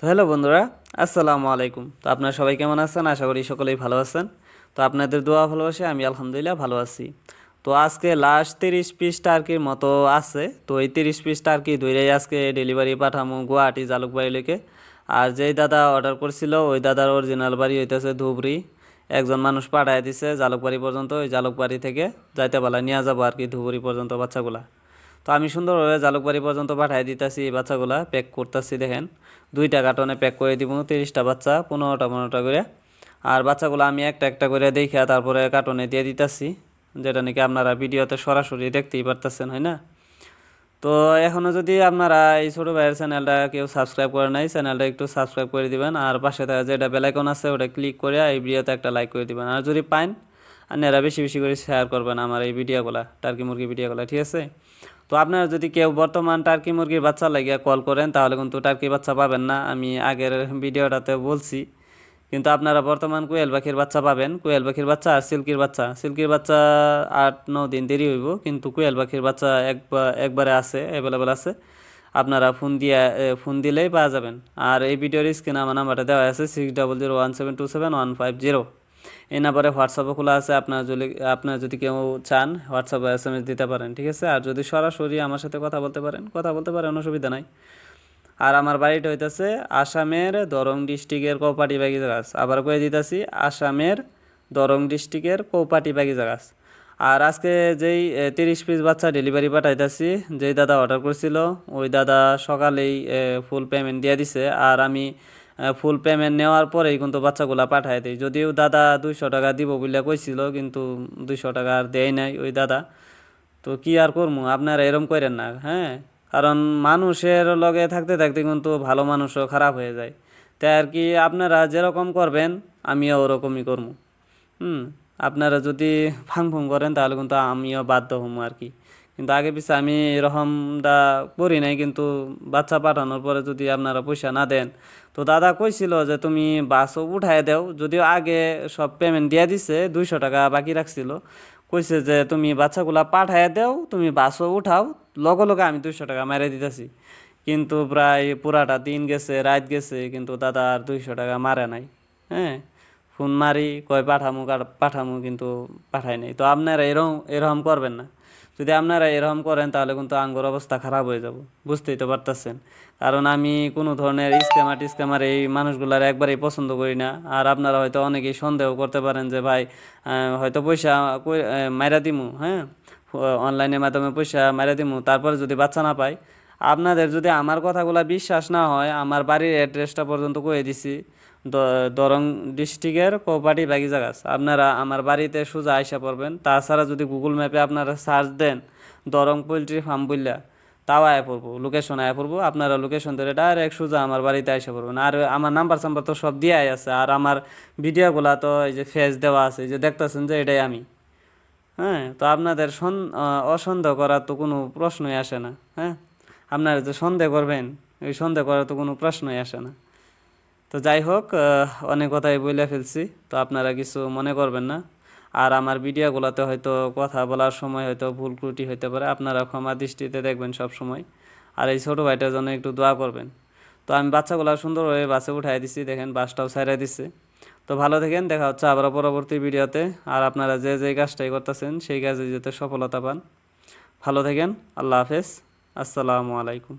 তো হ্যালো বন্ধুরা, আসসালামু আলাইকুম। তো আপনারা সবাই কেমন আছেন? আশা করি সকলেই ভালো আছেন। তো আপনাদের দোয়া ভালোবাসে আমি আলহামদুলিল্লাহ ভালো আছি। তো আজকে লাস্ট তিরিশ পিস টার্কির মতো আছে। তো এই তিরিশ পিস টার্কি ধরেই আজকে ডেলিভারি পাঠামো গুয়াহাটি জালুকবাড়ি লেকে আর যেই দাদা অর্ডার করছিল, ওই দাদার অরিজিনাল বাড়ি হইতেছে ধুবড়ি। একজন মানুষ পাঠায় দিছে জালুকবাড়ি পর্যন্ত, ওই জালুকবাড়ি থেকে যাইতে পালা নিয়ে যাব আর কি ধুবড়ি পর্যন্ত বাচ্চাগুলা। তো আমি সুন্দরভাবে জালুকবাড়ি পর্যন্ত পাঠিয়ে দিতেছি এই বাচ্চাগুলা প্যাক করতেছি দেখেন। দুইটা কার্টনে প্যাক করে দিব, তিরিশটা বাচ্চা, পনেরোটা পনেরোটা করে। আর বাচ্চাগুলো আমি একটা একটা করে দেখে তারপরে কার্টনে দিয়ে দিতেছি, যেটা নাকি আপনারা ভিডিওতে সরাসরি দেখতেই পারতেছেন, হয় না? তো এখনও যদি আপনারা এই ছোটো ভাইয়ের চ্যানেলটা কেউ সাবস্ক্রাইব করে নাই চ্যানেলটা একটু সাবস্ক্রাইব করে দিবেন। আর পাশে থাকা যেটা বেলাইকন আছে, ওটা ক্লিক করে এই ভিডিওতে একটা লাইক করে দিবেন। আর যদি পাইন আপনারা বেশি বেশি করে শেয়ার করবেন আমার এই ভিডিওগুলা টার্কি মুরগি ভিডিওগুলা ঠিক আছে? তো আপনারা যদি কেউ বর্তমান টার্কি মুরগির বাচ্চা লাগিয়ে কল করেন, তাহলে কিন্তু টার্কি বাচ্চা পাবেন না। আমি আগের ভিডিওটাতে বলছি। কিন্তু আপনারা বর্তমান কোয়েল পাখির বাচ্চা পাবেন। কোয়েল পাখির বাচ্চা আর সিল্কির বাচ্চা। সিল্কির বাচ্চা আট ন দিন দেরি হইব, কিন্তু কোয়েল পাখির বাচ্চা একবার একবারে আছে অ্যাভেলেবেল আছে। আপনারা ফোন দিয়ে ফোন দিলেই পাওয়া যাবেন। আর এই ভিডিওর স্ক্রিনে আমার নাম্বারটা দেওয়া আছে six double zero one seven two seven one five zero এই নাম্বারে হোয়াটসঅ্যাপও খোলা আছে, আপনার যদি আপনার যদি কেউ চান হোয়াটসঅ্যাপে এস এম এস দিতে পারেন, ঠিক আছে? আর যদি সরাসরি আমার সাথে কথা বলতে পারেন, কথা বলতে পারেন, অসুবিধা নাই। আর আমার বাড়িটা হইতেছে আসামের দরং ডিস্ট্রিক্টের কৌপাটি বাগি জাগাস আবার কয়ে দিতেছি, আসামের দরং ডিস্ট্রিক্টের কৌপাটি বাগি জাগাস আর আজকে যেই তিরিশ পিস বাচ্চা ডেলিভারি পাঠাইতেছি, যেই দাদা অর্ডার করছিল, ওই দাদা সকালেই ফুল পেমেন্ট দিয়ে দিছে। আর আমি ফুল পেমেন্ট নেওয়ার পরেই কিন্তু বাচ্চাগুলা পাঠাই দেয়। যদিও দাদা দুইশো টাকা দিব বলে কইছিল, কিন্তু দুইশো টাকা আর দেয় নাই ওই দাদা। তো কি আর করব আপনারা এরম করেন না হ্যাঁ? কারণ মানুষের লগে থাকতে থাকতে কিন্তু ভালো মানুষও খারাপ হয়ে যায়। তাই আর কি আপনারা যেরকম করবেন, আমিও ওরকমই করব হুম? আপনারা যদি ফাং ফুং করেন তাহলে কিন্তু আমিও বাধ্য হম আর কি। কিন্তু আগে পিছে আমি এরকমটা করি নাই, কিন্তু বাচ্চা পাঠানোর পরে যদি আপনারা পয়সা না দেন। তো দাদা কইছিল যে তুমি বাসও উঠায় দাও, যদিও আগে সব পেমেন্ট দিয়ে দিছে, দুইশো টাকা বাকি রাখছিল। কইছে যে তুমি বাচ্চাগুলা পাঠায় দাও, তুমি বাসও উঠাও, লগে লগে আমি দুইশো টাকা মেরে দিতেছি। কিন্তু প্রায় পুরাটা দিন গেছে, রাত গেছে, কিন্তু দাদা আর দুইশো টাকা মারে নাই। হ্যাঁ ফোন মারি, কয় পাঠামু পাঠামু কিন্তু পাঠাই নাই। তো আপনারা এরকম এরকম করবেন না। যদি আপনারা এরকম করেন, তাহলে কিন্তু আঙ্গুর অবস্থা খারাপ হয়ে যাব। বুঝতেই তো পারতেছেন। কারণ আমি কোনো ধরনের স্ক্যামার টিস্ক্যামার এই মানুষগুলার একবারেই পছন্দ করি না। আর আপনারা হয়তো অনেকেই সন্দেহ করতে পারেন যে, ভাই হয়তো পয়সা মাইরা দিমু হ্যাঁ? অনলাইনের মাধ্যমে পয়সা মাইরা দিমু। তারপরে যদি বাচ্চা না পাই আপনাদের যদি আমার কথাগুলো বিশ্বাস না হয়, আমার বাড়ির অ্যাড্রেসটা পর্যন্ত কয়ে দিছি। দরং ডিস্ট্রিক্টের কোপাটি বাগিজাগাছ আপনারা আমার বাড়িতে সোজা আইসা পড়বেন। তাছাড়া যদি গুগল ম্যাপে আপনারা সার্চ দেন, দরং পোলট্রি ফার্ম বললা তাও আয় পড়ব লোকেশন আয় পড়ব। আপনারা লোকেশন ধরে ডাইরেক্ট সোজা আমার বাড়িতে আইসা পড়বেন। আর আমার নাম্বার সাম্বার তো সব দিয়াই আছে। আর আমার ভিডিওগুলা তো এই যে ফেস দেওয়া আছে যে দেখতেছেন যে এটাই আমি। হ্যাঁ তো আপনাদের সন- অসন্দেহ করার তো কোনো প্রশ্নই আসে না। হ্যাঁ? আপনারা যে সন্দেহ করবেন ওই সন্দেহ করার তো কোনো প্রশ্নই আসে না। তো যাই হোক অনেক কথাই বলে ফেলছি, তো আপনারা কিছু মনে করবেন না। আর আমার ভিডিওগুলোতে হয়তো কথা বলার সময় হয়তো ভুল ত্রুটি হইতে পারে আপনারা ক্ষমা দৃষ্টিতে দেখবেন সব সময় আর এই ছোটো ভাইটার জন্য একটু দোয়া করবেন। তো আমি বাচ্চাগুলো সুন্দরভাবে বাসে উঠাই দিছি, দেখেন বাসটাও ছাইড়াই দিচ্ছে তো ভালো থাকেন, দেখা হচ্ছে আবার পরবর্তী ভিডিওতে। আর আপনারা যে যে কাজটাই করতেছেন, সেই কাজে যাতে সফলতা পান। ভালো থাকেন, আল্লাহ হাফেজ। আসসালামু আলাইকুম।